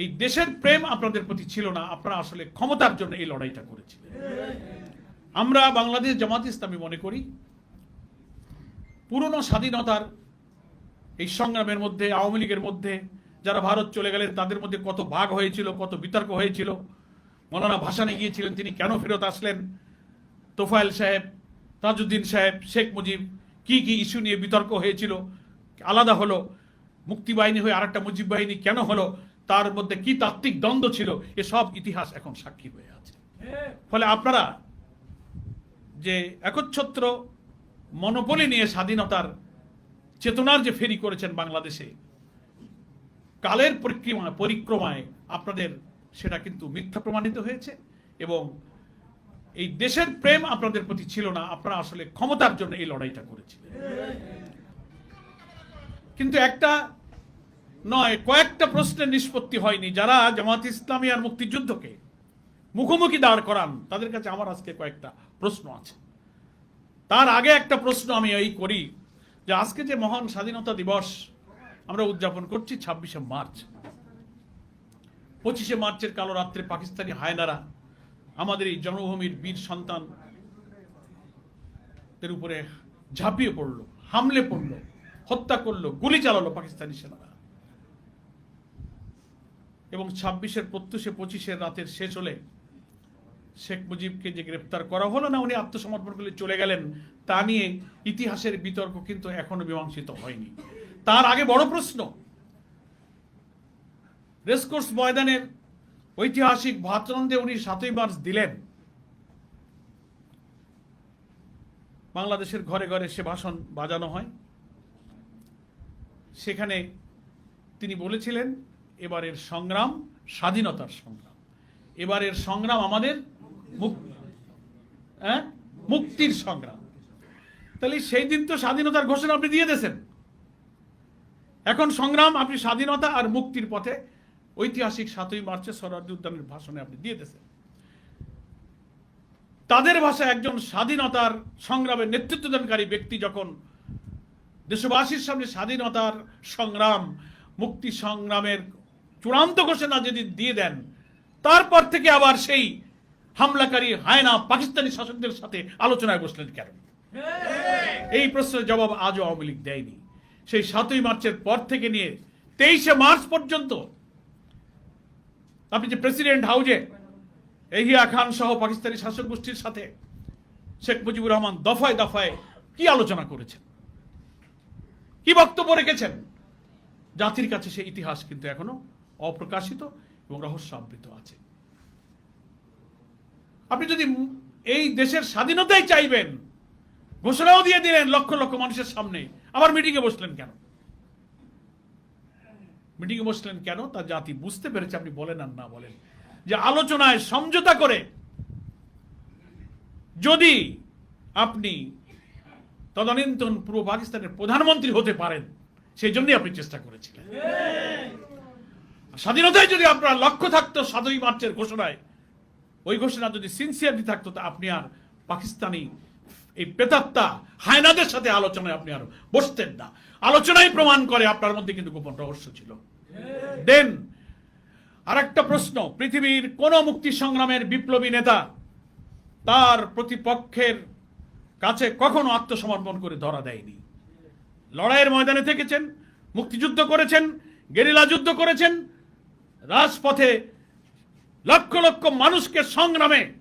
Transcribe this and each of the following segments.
এই দেশের প্রেম আপনাদের প্রতি ছিল না, আপনারা আসলে ক্ষমতার জন্য এই লড়াইটা করেছিলেন। আমরা বাংলাদেশ জামাত ইসলামী মনে করি, পুরনো স্বাধীনতার এই সংগ্রামের মধ্যে, আওয়ামী লীগের মধ্যে, যারা ভারত চলে গেলেন, তাদের মধ্যে কত ভাগ হয়েছিল, কত বিতর্ক হয়েছিল। মৌলানা ভাসানে গিয়েছিলেন, তিনি কেন ফেরত আসলেন? তোফায়েল সাহেব, তাজউদ্দিন সাহেব, শেখ মুজিব, কি কি ইস্যু নিয়ে বিতর্ক হয়েছিল? আলাদা হলো মুক্তি বাহিনী হয়ে আরেকটা মুজিব বাহিনী কেন হলো? তার মধ্যে কি তাত্ত্বিক দ্বন্দ্ব ছিল এসব ইতিহাস এখন সাক্ষী হয়ে আছে। ফলে আপনারা যে একচ্ছত্র মনোপলি নিয়ে স্বাধীনতার চেতনার যে ফেরি করেছেন বাংলাদেশে কালের পরিক্রমা পরিক্রমায় আপনাদের সেটা কিন্তু মিথ্যা প্রমাণিত হয়েছে এবং এই দেশের প্রেম আপনাদের প্রতি ছিল না আপনারা আসলে ক্ষমতার জন্য এই লড়াইটা করেছিলেন। কিন্তু একটা নয়, কয়েকটা প্রশ্নের নিষ্পত্তি হয়নি। যারা জামাত ইসলামী আর মুক্তিযুদ্ধকে মুখোমুখি দাঁড় করান, তাদের কাছে আমার আজকে কয়েকটা প্রশ্ন আছে। তার আগে একটা প্রশ্ন আমি এই করি, যে আজকে যে মহান স্বাধীনতা দিবস আমরা উদযাপন করছি ছাব্বিশে মার্চ। পঁচিশে মার্চের কালো রাত্রে পাকিস্তানি হায়নারা আমাদের এই জন্মভূমির বীর সন্তান উপরে ঝাঁপিয়ে পড়ল, হামলে পড়ল, হত্যা করল, গুলি চালালো পাকিস্তানি সেনারা। এবং ছাব্বিশের প্রত্যুষে পঁচিশের রাতের শেষ হলে শেখ মুজিবকে যে গ্রেপ্তার করা হলো না, উনি আত্মসমর্পণ করে চলে গেলেন, তা নিয়ে ইতিহাসের বিতর্ক কিন্তু এখনও মীমাংসিত হয়নি। তার আগে বড় প্রশ্ন রেসকোর্স ময়দানের ঐতিহাসিক ভাতরন্দে উনি সাতই মার্চ দিলেন। বাংলাদেশের ঘরে ঘরে সে ভাষণ বাজানো হয়। সেখানে তিনি বলেছিলেন এবারের সংগ্রাম স্বাধীনতার সংগ্রাম। এবারের সংগ্রাম আমাদের হ্যাঁ? মুক্তির সংগ্রাম। তাহলে সেই দিন তো স্বাধীনতার ঘোষণা আপনি দিয়ে দিয়েছেন। এখন সংগ্রাম আপনি স্বাধীনতা আর মুক্তির পথে ঐতিহাসিক সাতই মার্চে সরার্দি উদ্যানের ভাষণে আপনি দিয়ে দিয়েছেন। তাদের ভাষায় একজন স্বাধীনতার সংগ্রামের নেতৃত্বদানকারী ব্যক্তি যখন দেশবাসীর সামনে স্বাধীনতার সংগ্রাম, মুক্তি সংগ্রামের চূড়ান্ত ঘোষণা যদি দিয়ে দেন, তারপর থেকে আবার সেই হামলাকারী হায়না পাকিস্তানি শাসকদের সাথে আলোচনায় বসলেন কেন? এই প্রশ্নের জবাব আজও আওয়ামী লীগ দেয়নি। সেই সাতই মার্চের পর থেকে নিয়ে তেইশে মার্চ পর্যন্ত আপনি যে প্রেসিডেন্ট হাউজে এহিয়া খান সহ পাকিস্তানি শাসক গোষ্ঠীর সাথে শেখ মুজিবুর রহমান দফায় দফায় কি আলোচনা করেছেন? কি বক্তব্য রেখেছেন? জাতির কাছে সেই ইতিহাস কিন্তু এখনও অপ্রকাশিত এবং রহস্য আবৃত আছে। আপনি যদি এই দেশের স্বাধীনতাই চাইবেন, ঘোষণাও দিয়ে দিলেন লক্ষ লক্ষ মানুষের সামনে, আবার মিটিংয়ে বসলেন কেন? মিটিংয়ে বসলেন কেন? তা জাতি বুঝতে পেরেছে, আপনি বলেন আর না বলেন। যে আলোচনায় সমঝোতা করে যদি আপনি তদানীন্তন পূর্ব পাকিস্তানের প্রধানমন্ত্রী হতে পারেন, সেই জন্যই আপনি চেষ্টা করেছিলেন। স্বাধীনতায় যদি আপনার লক্ষ্য থাকতো সাতই মার্চের ঘোষণায়, ওই ঘোষণা যদি সিনসিয়ারলি থাকতো, তা আপনি আর পাকিস্তানি এই পেতাত্তা হায়নাদের সাথে আলোচনায় আপনি আর বসতেন না। আলোচনাই প্রমাণ করে আপনার মধ্যে কিন্তু গোপন রহস্য ছিল। দেন আর একটা প্রশ্ন, পৃথিবীর কোন মুক্তি সংগ্রামের বিপ্লবী নেতা তার প্রতিপক্ষের কাছে কখনো আত্মসমর্পণ করে ধরা দেয়নি। লড়াইয়ের ময়দানে থেকেছেন, মুক্তিযুদ্ধ করেছেন, গেরিলা যুদ্ধ করেছেন রাজপথে লক্ষ লক্ষ মানুষকে সংগ্রামে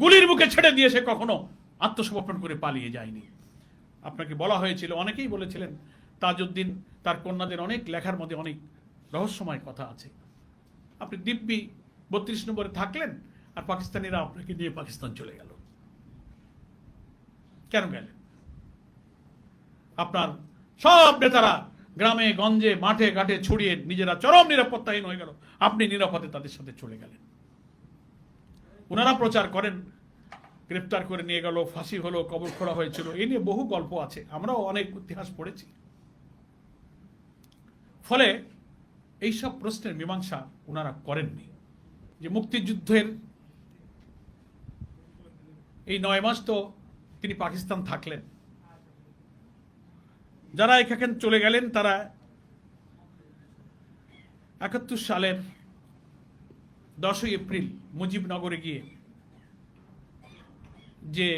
গুলির মুখে ছেড়ে দিয়ে সে কখনো আত্মসমর্পণ করে পালিয়ে যায়নি। আপনাকে বলা হয়েছিল, অনেকেই বলেছিলেন, তাজউদ্দিন, তার কন্যাদের অনেক লেখার মধ্যে অনেক রহস্যময় কথা আছে। আপনি দিব্যি বত্রিশ নম্বরে থাকলেন আর পাকিস্তানিরা আপনাকে নিয়ে পাকিস্তান চলে গেল। কেন গেলেন? আপনার সব নেতারা গ্রামে, গঞ্জে, মাঠে, ঘাটে ছড়িয়ে নিজেরা চরম নিরাপত্তাহীন হয়ে গেল। আপনি নিরাপদে তাদের সাথে চলে গেলেন। ওনারা প্রচার করেন, গ্রেপ্তার করে নিয়ে গেল, ফাঁসি হলো, কবর খোড়া হয়েছিল। এই নিয়ে বহু গল্প আছে, আমরাও অনেক ইতিহাস পড়েছি। ফলে এইসব প্রশ্নের মীমাংসা ওনারা করেননি। যে মুক্তিযুদ্ধের এই নয় মাস তো তিনি পাকিস্তান থাকলেন। যারা এখানে চলে গেলেন, তারা একাত্তর সালের দশই এপ্রিল মুজিবনগরে গিয়ে যে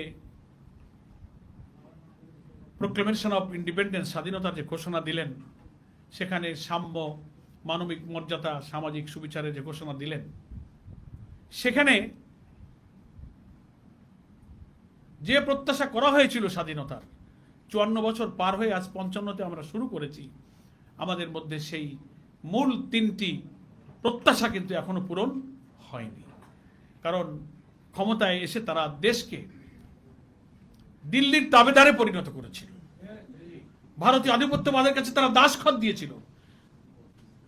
প্রোক্লেমেশন অফ ইন্ডিপেন্ডেন্স স্বাধীনতার যে ঘোষণা দিলেন, সেখানে সাম্য, মানবিক মর্যাদা, সামাজিক সুবিচারের যে ঘোষণা দিলেন, সেখানে যে প্রত্যাশা করা হয়েছিল স্বাধীনতার চুয়ান্ন বছর পার হয়ে আজ পঞ্চান্নতে আমরা শুরু করেছি। আমাদের মধ্যে সেই মূল তিনটি প্রত্যাশা কিন্তু এখনও পূরণ হয়নি। কারণ ক্ষমতায় এসে তারা দেশকে দিল্লির তাবেদারে পরিণত করেছিল। ভারতীয় আধিপত্যবাদের কাছে তারা দাসখত দিয়েছিল।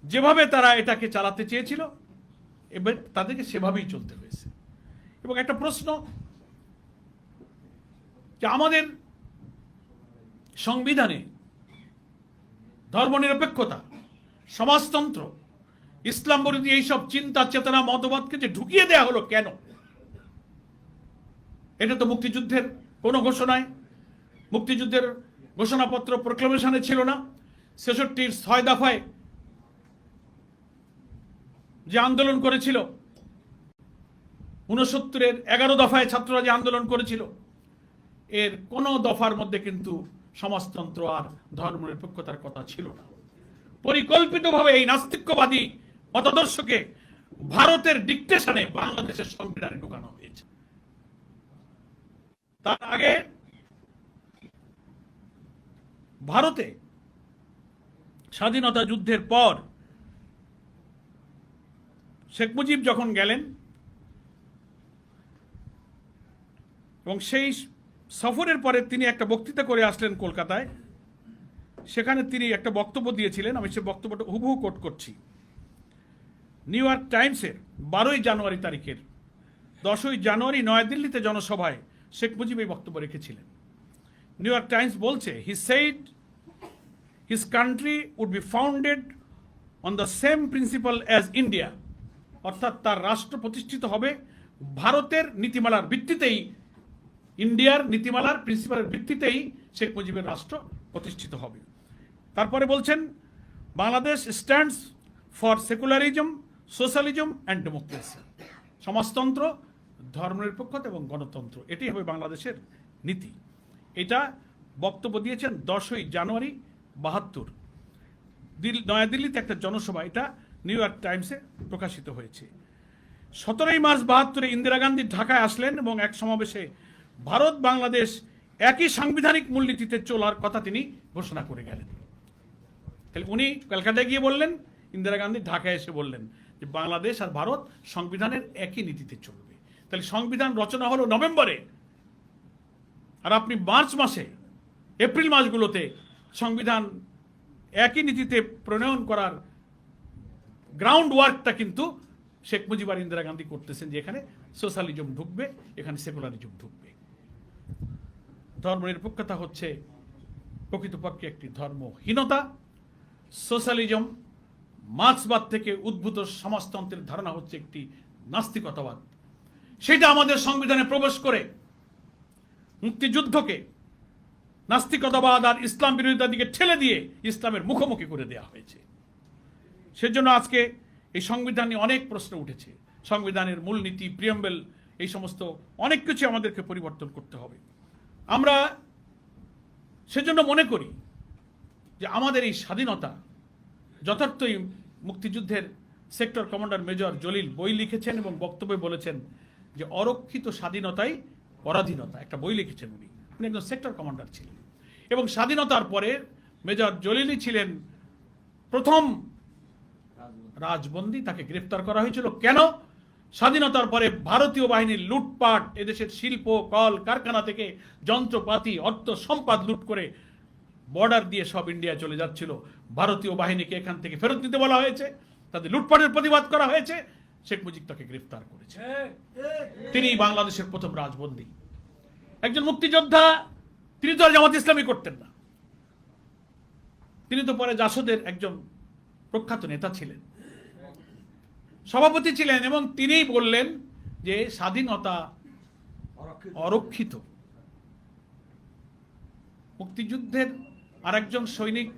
যেভাবে তারা এটাকে চালাতে চেয়েছিল, এবার তাদেরকে সেভাবেই চলতে হয়েছে। এবং একটা প্রশ্ন, যে আমাদের সংবিধানে ধর্মনিরপেক্ষতা, সমাজতন্ত্র, ইসলাম বিরোধী এইসব চিন্তা, চেতনা, মতবাদকে যে ঢুকিয়ে দেয়া হলো কেন? এটা তো মুক্তিযুদ্ধের কোনো ঘোষণায়, মুক্তিযুদ্ধের ঘোষণাপত্র প্রক্লেমেশনে ছিল না। ছেষট্টির ছয় দফায় যে আন্দোলন করেছিল উনসত্তরের এগারো দফায় ছাত্ররা যে আন্দোলন করেছিল, এর কোনো দফার মধ্যে কিন্তু সমাজতন্ত্র আর ধর্মনিরপেক্ষতার কথা ছিল না। পরিকল্পিতভাবে এই নাস্তিক্যবাদী মতাদর্শকে ভারতের ডিকটেশনে বাংলাদেশের সংবিধানে ঢুকানো হয়েছে। তার আগে ভারতে স্বাধীনতা যুদ্ধের পর শেখ মুজিব যখন গেলেন, এবং সেই সফরের পরে তিনি একটা বক্তৃতা করে আসলেন কলকাতায়। সেখানে তিনি একটা বক্তব্য দিয়েছিলেন, আমি সে বক্তব্যটা হুবহু কোট করছি। নিউ ইয়র্ক টাইমসের বারোই জানুয়ারি তারিখের দশই জানুয়ারি নয়াদিল্লিতে জনসভায় শেখ মুজিব এই বক্তব্য রেখেছিলেন। নিউ ইয়র্ক টাইমস বলছে he said his country would be founded on the same principal as India অর্থাৎ তার রাষ্ট্র প্রতিষ্ঠিত হবে ভারতের নীতিমালার ভিত্তিতেই ইন্ডিয়ার নীতিমালার প্রিন্সিপালের ভিত্তিতেই শেখ মুজিবের রাষ্ট্র প্রতিষ্ঠিত হবে। তারপরে বলছেন, Bangladesh stands for secularism socialism and democracy সমাজতন্ত্র, ধর্মনিরপেক্ষতা এবং গণতন্ত্র এটি হবে বাংলাদেশের নীতি। এটা বক্তব্য দিয়েছেন দশই জানুয়ারি বাহাত্তর। দিল- নয়াদিল্লিতে একটা জনসভা, এটা নিউ ইয়র্ক টাইমসে প্রকাশিত হয়েছে। সতেরোই মার্চ বাহাত্তরে ইন্দিরা গান্ধী ঢাকায় আসলেন এবং এক সমাবেশে ভারত, বাংলাদেশ একই সাংবিধানিক মূলনীতিতে চলার কথা তিনি ঘোষণা করে গেলেন। তাহলে উনি কলকাতায় গিয়ে বললেন, ইন্দিরা গান্ধী ঢাকায় এসে বললেন যে বাংলাদেশ আর ভারত সংবিধানের একই নীতিতে চলবে। তাহলে সংবিধান রচনা হলো নভেম্বরে। আর আপনি মার্চ মাসে, এপ্রিল মাসগুলোতে সংবিধান একই নীতিতে প্রণয়ন করার গ্রাউন্ড ওয়ার্কটা কিন্তু শেখ মুজিব আর ইন্দিরা গান্ধী করতেছেন যে এখানে সোশ্যালিজম ঢুকবে, এখানে সেকুলারিজম ঢুকবে। ধর্মনিরপেক্ষতা হচ্ছে প্রকৃতপক্ষে একটি ধর্মহীনতা। সোশ্যালিজম, মার্ক্সবাদ থেকে উদ্ভূত সমাজতন্ত্রের ধারণা হচ্ছে একটি নাস্তিকতাবাদ। সেটা আমাদের সংবিধানে প্রবেশ করে মুক্তিযুদ্ধকে নাস্তিকতাবাদ আর ইসলাম বিরোধিতার দিকে ঠেলে দিয়ে ইসলামের মুখোমুখি করে দেওয়া হয়েছে। সেজন্য আজকে এই সংবিধান নিয়ে অনেক প্রশ্ন উঠেছে। সংবিধানের মূলনীতি, প্রিয়াম্বেল, এই সমস্ত অনেক কিছু আমাদেরকে পরিবর্তন করতে হবে। আমরা সেজন্য মনে করি যে আমাদের এই স্বাধীনতা যথার্থই মুক্তিযুদ্ধের সেক্টর কমান্ডার মেজর জলিল বই লিখেছেন এবং বক্তব্যে বলেছেন যে অরক্ষিত স্বাধীনতাই পরাধীনতা। একটা বই লিখেছেন উনি। উনি একজন সেক্টর কমান্ডার ছিলেন। এবং স্বাধীনতার পরে মেজর জলিলই ছিলেন প্রথম রাজবন্দী। তাকে গ্রেফতার করা হয়েছিল। কেন? স্বাধীনতার পরে ভারতীয় বাহিনীর লুটপাট, এদেশের শিল্প, কল, কারখানা থেকে যন্ত্রপাতি, অর্থ সম্পদ লুট করে বর্ডার দিয়ে সব ইন্ডিয়া চলে যাচ্ছিল। ভারতীয় বাহিনীকে এখান থেকে ফেরত দিতে বলা হয়েছে। তাদের লুটপাটের প্রতিবাদ করা হয়েছে। শেখ মুজিব তাকে গ্রেফতার করেছে। তিনি বাংলাদেশের প্রথম রাজবন্দী। একজন মুক্তিযোদ্ধা, তিনি তো আর জামাত ইসলামী করতেন না। তিনি তো পরে জাসদের একজন প্রখ্যাত নেতা ছিলেন। সভাপতি ছিলেন এবং তিনিই বললেন যে স্বাধীনতা অরক্ষিত। মুক্তিযুদ্ধের আরেকজন সৈনিক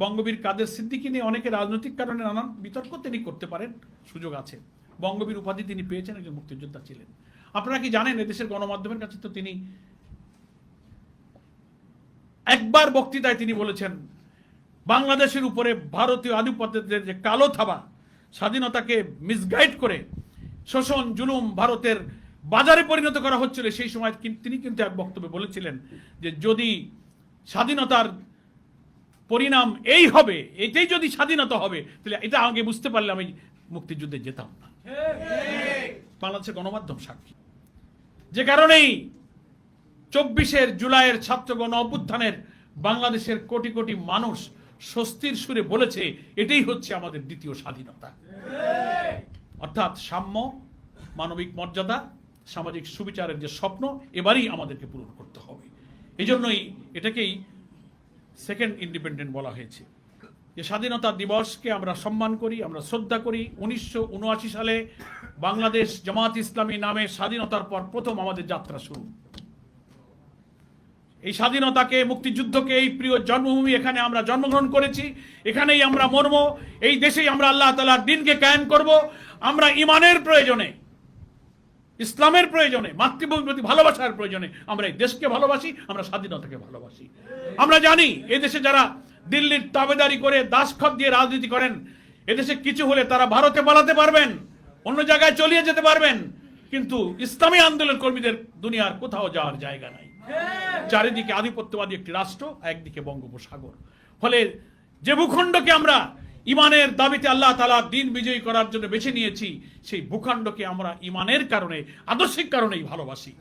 বঙ্গবীর কাদের সিদ্দিকী নিয়ে অনেকে রাজনৈতিক কারণে নানান বিতর্ক তিনি করতে পারেন সুযোগ আছে। বঙ্গবীর উপাধি তিনি পেয়েছেন একজন মুক্তিযোদ্ধা ছিলেন। আপনারা কি জানেন এদেশের গণমাধ্যমের কাছে তো তিনি একবার বক্তৃতায় তিনি বলেছেন বাংলাদেশের উপরে ভারতীয় আধিপত্যের যে কালো থাবা স্বাধীনতাকে মিসগাইড করে শোষণ, জুলুম ভারতের বাজারে পরিণত করা হচ্ছিল। সেই সময় তিনি কিন্তু এক বক্তব্যে বলেছিলেন যে যদি স্বাধীনতার পরিণাম এই হবে, এটাই যদি স্বাধীনতা হবে, তাহলে এটা আগে বুঝতে পারলে আমি মুক্তিযুদ্ধে যেতাম না। বাংলাদেশের গণমাধ্যম সাক্ষী। যে কারণেই চব্বিশের জুলাইয়ের ছাত্র গণ অভ্যুত্থানের বাংলাদেশের কোটি কোটি মানুষ স্বস্তির সুরে বলেছে, এটাই হচ্ছে আমাদের দ্বিতীয় স্বাধীনতা। অর্থাৎ সাম্য, মানবিক মর্যাদা, সামাজিক সুবিচারের যে স্বপ্ন, এবারই আমাদেরকে পূরণ করতে হবে। এই জন্যই এটাকেই সেকেন্ড ইন্ডিপেন্ডেন্ট বলা হয়েছে। যে স্বাধীনতা দিবসকে আমরা সম্মান করি, আমরা শ্রদ্ধা করি। উনিশশো উনআশি সালে বাংলাদেশ জামাত ইসলামী নামে স্বাধীনতার পর প্রথম আমাদের যাত্রা শুরু। এই স্বাধীনতাকে, মুক্তিযুদ্ধকে, এই প্রিয় জন্মভূমি এখানে আমরা জন্মগ্রহণ করেছি, এখানেই আমরা মরব, এই দেশেই আমরা আল্লাহ তালার দিনকে কায়েম করব। আমরা ইমানের প্রয়োজনে, ইসলামের প্রয়োজনে, মাতৃভূমির প্রতি ভালোবাসার প্রয়োজনে আমরা এই দেশকে ভালোবাসি, আমরা স্বাধীনতাকে ভালোবাসি। আমরা জানি এই দেশে যারা দিল্লির তাবেদারি করে দাসখত দিয়ে রাজনীতি করেন, এদেশে কিছু হলে তারা ভারতে পালাতে পারবেন, অন্য জায়গায় চলিয়ে যেতে পারবেন, কিন্তু ইসলামী আন্দোলন কর্মীদের দুনিয়ার কোথাও যাওয়ার জায়গা নাই। চারিদিকে আধিপত্যবাদী একটি রাষ্ট্র, একদিকে বঙ্গোপসাগর। ফলে যে ভূখণ্ডকে আমরা ইমানের দাবিতে আল্লাহ তালা দিন বিজয়ী করার জন্য বেছে নিয়েছি, সেই ভূখণ্ডকে আমরা ইমানের কারণে, আদর্শিক কারণেই ভালোবাসি।